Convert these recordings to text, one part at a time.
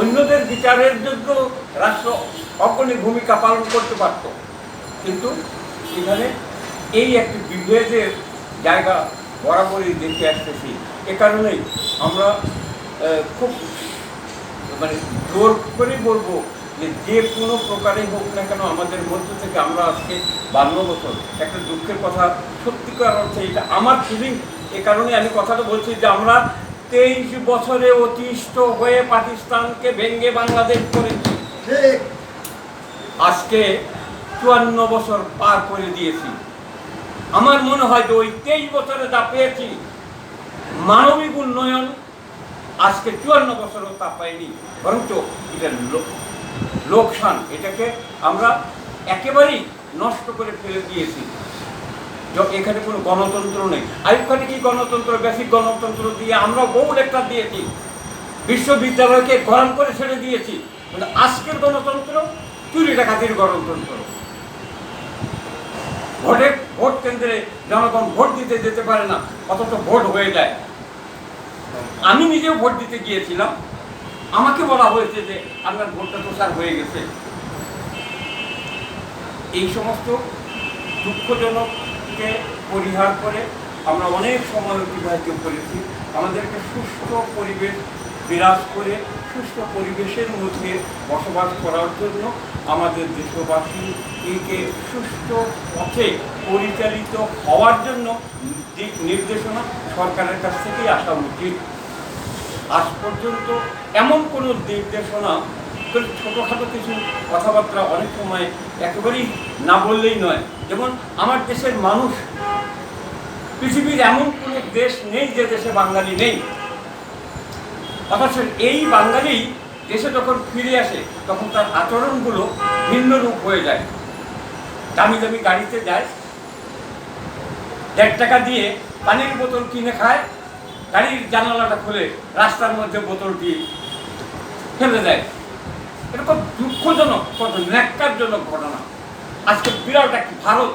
অন্যদের বিচারের জন্য রাষ্ট্র অগ্রণী ভূমিকা পালন করতে পারত। কিন্তু এখানে এই একটি বিভেদের জায়গা বরাবরই দেখে আসতেছি। এ কারণেই আমরা খুব মানে জোর করে বলব যে যে কোনো প্রকারে হোক না কেন আমাদের মধ্য থেকে আমরা আজকে বান্ন বছর। একটা দুঃখের কথা সত্যিকার অর্থে এটা আমার ফিলিং এ কারণে আমি কথাটা বলছি যে আমরা তেইশ বছরে অতিষ্ঠ হয়ে পাকিস্তানকে ভেঙ্গে বাংলাদেশ করেছি। আজকে চুয়ান্ন বছর পার করে দিয়েছি। আমার মনে হয় যে ওই তেইশ বছরে যা পেয়েছি মানবিক উন্নয়ন আজকে চুয়ান্ন বছরও তা পাইনি। বরঞ্চ এটা লোকসান এটাকে আমরা একেবারেই নষ্ট করে ফেলে দিয়েছি। এখানে কোনো গণতন্ত্র নেই। আইব খানে কি গণতন্ত্র? বেসিক গণতন্ত্র দিয়ে আমরা বহু লেখা দিয়েছি। বিশ্ববিদ্যালয়কে গরম করে ছেড়ে দিয়েছি। কিন্তু আজকের গণতন্ত্র চুরি ডাকাতির গণতন্ত্র। ভোটে ভোট কেন্দ্রে জনগণ ভোট দিতে যেতে পারে না, অথচ ভোট হয়ে যায়। আমি নিজেও ভোট দিতে গিয়েছিলাম। আমাকে বলা হয়েছে যে আপনার ভোটটা প্রচার হয়ে গেছে। এই সমস্ত দুঃখজনককে পরিহার করে, আমরা অনেক সময় অতিবাহিত করেছি। আমাদেরকে সুস্থ পরিবেশ বিরাজ করে, সুস্থ পরিবেশের মধ্যে বসবাস করার জন্য আমাদের দেশবাসীকে সুস্থ পথে পরিচালিত হওয়ার জন্য দিক নির্দেশনা সরকারের কাছ থেকেই আসা উচিত। আজ পর্যন্ত এমন কোনো নির্দেশনা কিন্তু ছোটোখাটো কিছু কথাবার্তা অনেক সময় একেবারেই না বললেই নয়। যেমন আমার দেশের মানুষ, পৃথিবীর এমন কোনো দেশ নেই যে দেশে বাঙালি নেই। অথচ এই বাঙালি দেশে যখন ফিরে আসে, তখন তার আচরণগুলো ভিন্ন রূপ হয়ে যায়। দামি দামি গাড়িতে যায়, দেড় টাকা দিয়ে পানির বোতল কিনে খায়, গাড়ির জানালাটা খুলে রাস্তার মধ্যে বোতলটি ফেলে দেয়। এটা খুব দুঃখজনক কত ন্যাক্কারজনক ঘটনা। আজকে বিরাট একটি ভারত,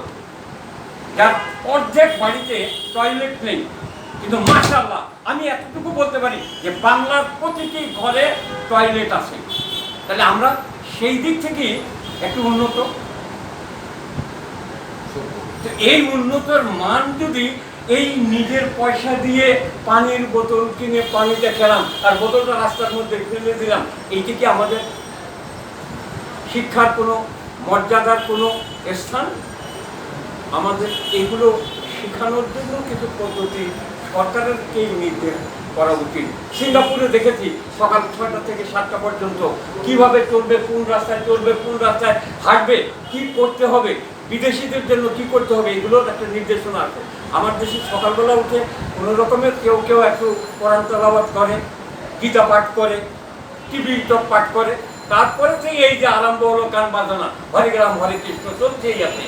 যার অর্ধেক বাড়িতে টয়লেট নেই। কিন্তু মাশাল্লাহ আমি এতটুকু বলতে পারি যে বাংলার প্রতিটি ঘরে টয়লেট আছে। তাহলে আমরা সেই দিক থেকেই একটু উন্নত। তো এই উন্নতর মান যদি এই নিজের পয়সা দিয়ে পানির বোতল কিনে পানিটা খেলাম আর বোতলটা রাস্তার মধ্যে ফেলে দিলাম, এইটা কি আমাদের শিক্ষার কোনো মর্যাদার কোনো স্থান? আমাদের এগুলো শেখানোর জন্য কিছু পদ্ধতি সরকারেরকেই নির্দেশ করা উচিত? সিঙ্গাপুরে দেখেছি সকাল ছয়টা থেকে সাতটা পর্যন্ত কীভাবে চলবে, কোন রাস্তায় চলবে, কোন রাস্তায় হাঁটবে, কি করতে হবে, বিদেশিদের জন্য কি করতে হবে, এগুলোর একটা নির্দেশনা আছে। আমার দেশে সকালবেলা উঠে কোনো রকমের কেউ কেউ একটু কোরআন তেলাওয়াত করে, গীতা পাঠ করে, টিভি পাঠ করে তারপরে থেকে এই যে আরম্ভ হলো গান বাজনা, হরে গ্রাম হরে কৃষ্ণ, চলছেই আছে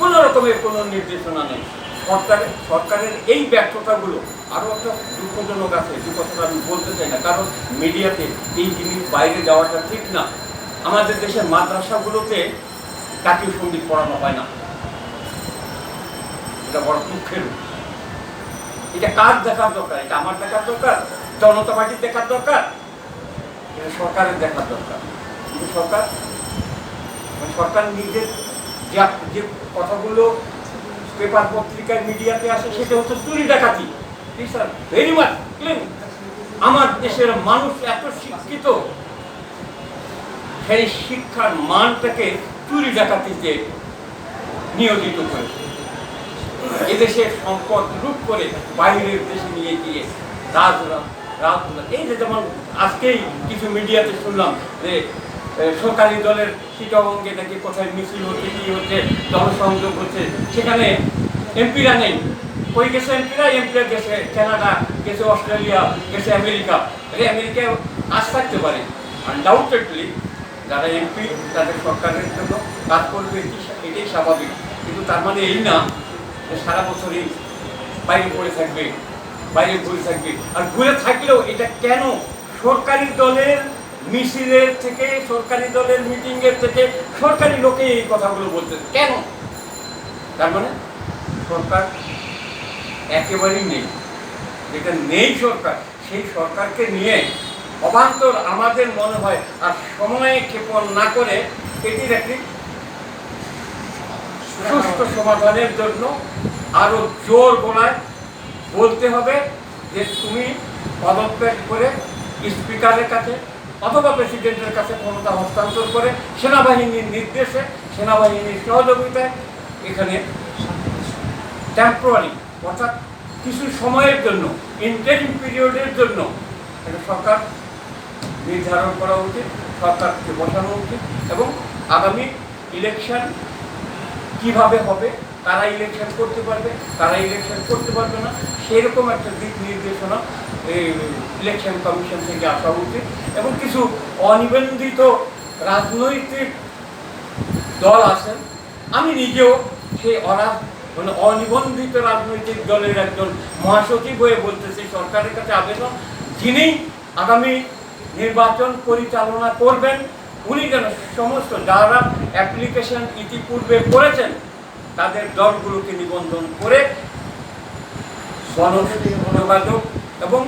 কোনো রকমের কোনো নির্দেশনা নেই। সরকারের সরকারের এই ব্যর্থতাগুলো আরও একটা দুঃখজনক আছে, যে কথাটা আমি বলতে চাই না, কারণ মিডিয়াতে এই জিনিস বাইরে যাওয়াটা ঠিক না। আমাদের দেশের মাদ্রাসাগুলোতে জাতীয় সংগীত পড়ানো হয় না? এটা বড় দুঃখের এটা কার দেখার দরকার? এটা আমার দেখার দরকার? জনতা পার্টির দেখার দরকার? এটা সরকারের দেখার দরকার। কিন্তু সরকার মানে সরকার নিজের যা যে কথাগুলো পেপার পত্রিকার মিডিয়াতে আসে, সেটা হচ্ছে চুরি ডাকাতি। ভেরি মাচ ক্লিন আমার দেশের মানুষ এত শিক্ষিত, সেই শিক্ষার মানটাকে চুরি ডাকাতিতে নিয়োজিত করেছে। এদেশের সম্পদ লুট করে বাইরের দেশে নিয়ে গিয়ে রাজরা রাজরা এই যে যেমন আজকেই কিছু মিডিয়াতে শুনলাম যে সরকারি দলের চিটাবঙ্গে নাকি কোথায় মিছিল হচ্ছে, কি হচ্ছে, জনসংযোগ হচ্ছে, সেখানে এমপিরা নেই। কই গেছে এমপিরা? এমপিরা গেছে কানাডা, গেছে অস্ট্রেলিয়া, গেছে আমেরিকা। আমেরিকায় কাজ থাকতে পারে। আনডাউটেডলি যারা এমপি, তাদের সরকারের জন্য কাজ করবে এটাই স্বাভাবিক। কিন্তু তার মানে এই না যে সারা বছরই বাইরে পড়ে থাকবে। বাইরে ঘুরে থাকবে। আর ঘুরে থাকলেও এটা কেন? সরকারি দলের মিছিলের থেকে, সরকারি দলের মিটিংয়ের থেকে সরকারি লোকে এই কথাগুলো বলতে কেন? তার মানে সরকার একেবারেই নেই। যেটা নেই সরকার, সেই সরকারকে নিয়ে অবান্তর আমাদের মনে হয় আর সময়ে ক্ষেপণ না করে এটির একটি সুস্থ সমাধানের জন্য আরও জোর গলায় বলতে হবে যে তুমি পদত্যাগ করে স্পিকারের কাছে অথবা প্রেসিডেন্টের কাছে ক্ষমতা হস্তান্তর করে সেনাবাহিনীর নির্দেশে, সেনাবাহিনীর সহযোগিতায় এখানে টেম্পোরারি অর্থাৎ কিছু সময়ের জন্য ইন্টারিম পিরিয়ডের জন্য সরকার নির্ধারণ করা উচিত, সরকারকে বসানো উচিত এবং আগামী ইলেকশন কীভাবে হবে তারা ইলেকশন করতে পারবে, তারা ইলেকশন করতে পারবে না। সেরকম একটা দিক নির্দেশনা এই ইলেকশন কমিশন থেকে আসা উচিত। এবং কিছু অনিবন্ধিত রাজনৈতিক দল আছেন। আমি নিজেও সেই অরা মানে অনিবন্ধিত রাজনৈতিক দলের একজন মহাসচিব হয়ে বলতেছি, সরকারের কাছে আবেদন। যিনি আগামী নির্বাচন পরিচালনা করবেন, উনি যেন সমস্ত যারা অ্যাপ্লিকেশন ইতিপূর্বে করেছেন তাদের দলগুলোকে নিবন্ধন করে যোগাযোগ এবং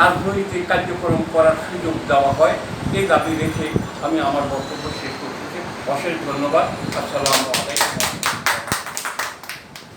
রাজনৈতিক কার্যক্রম করার সুযোগ দেওয়া হয়। এই দাবি রেখে আমি আমার বক্তব্য শেষ করতেছি অশেষ ধন্যবাদ। আসসালামু আলাইকুম।